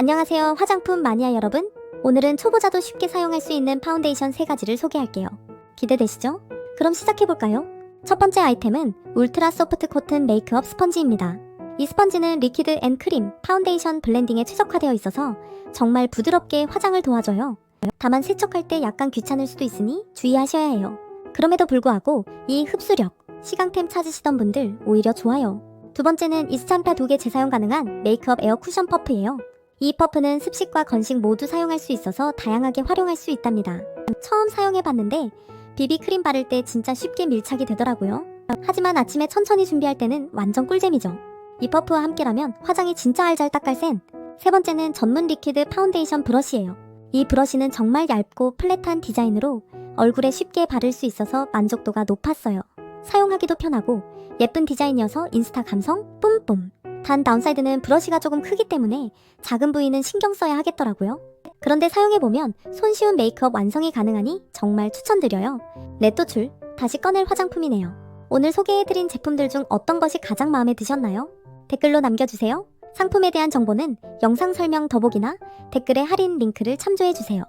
안녕하세요 화장품 마니아 여러분. 오늘은 초보자도 쉽게 사용할 수 있는 파운데이션 3가지를 소개할게요. 기대되시죠? 그럼 시작해볼까요? 첫 번째 아이템은 울트라 소프트 코튼 메이크업 스펀지입니다. 이 스펀지는 리퀴드 앤 크림, 파운데이션 블렌딩에 최적화되어 있어서 정말 부드럽게 화장을 도와줘요. 다만 세척할 때 약간 귀찮을 수도 있으니 주의하셔야 해요. 그럼에도 불구하고 이 흡수력, 시강템 찾으시던 분들 오히려 좋아요. 두 번째는 이스찬타 두개 재사용 가능한 메이크업 에어 쿠션 퍼프예요 이 퍼프는 습식과 건식 모두 사용할 수 있어서 다양하게 활용할 수 있답니다. 처음 사용해봤는데 비비 크림 바를 때 진짜 쉽게 밀착이 되더라고요. 하지만 아침에 천천히 준비할 때는 완전 꿀잼이죠. 이 퍼프와 함께라면 화장이 진짜 알잘 닦갈센. 세 번째는 전문 리퀴드 파운데이션 브러쉬예요. 이 브러쉬는 정말 얇고 플랫한 디자인으로 얼굴에 쉽게 바를 수 있어서 만족도가 높았어요. 사용하기도 편하고 예쁜 디자인이어서 인스타 감성 뿜뿜. 단 다운사이드는 브러쉬가 조금 크기 때문에 작은 부위는 신경 써야 하겠더라고요. 그런데 사용해보면 손쉬운 메이크업 완성이 가능하니 정말 추천드려요. 넷도출, 다시 꺼낼 화장품이네요. 오늘 소개해드린 제품들 중 어떤 것이 가장 마음에 드셨나요? 댓글로 남겨주세요. 상품에 대한 정보는 영상 설명 더보기나 댓글에 할인 링크를 참조해주세요.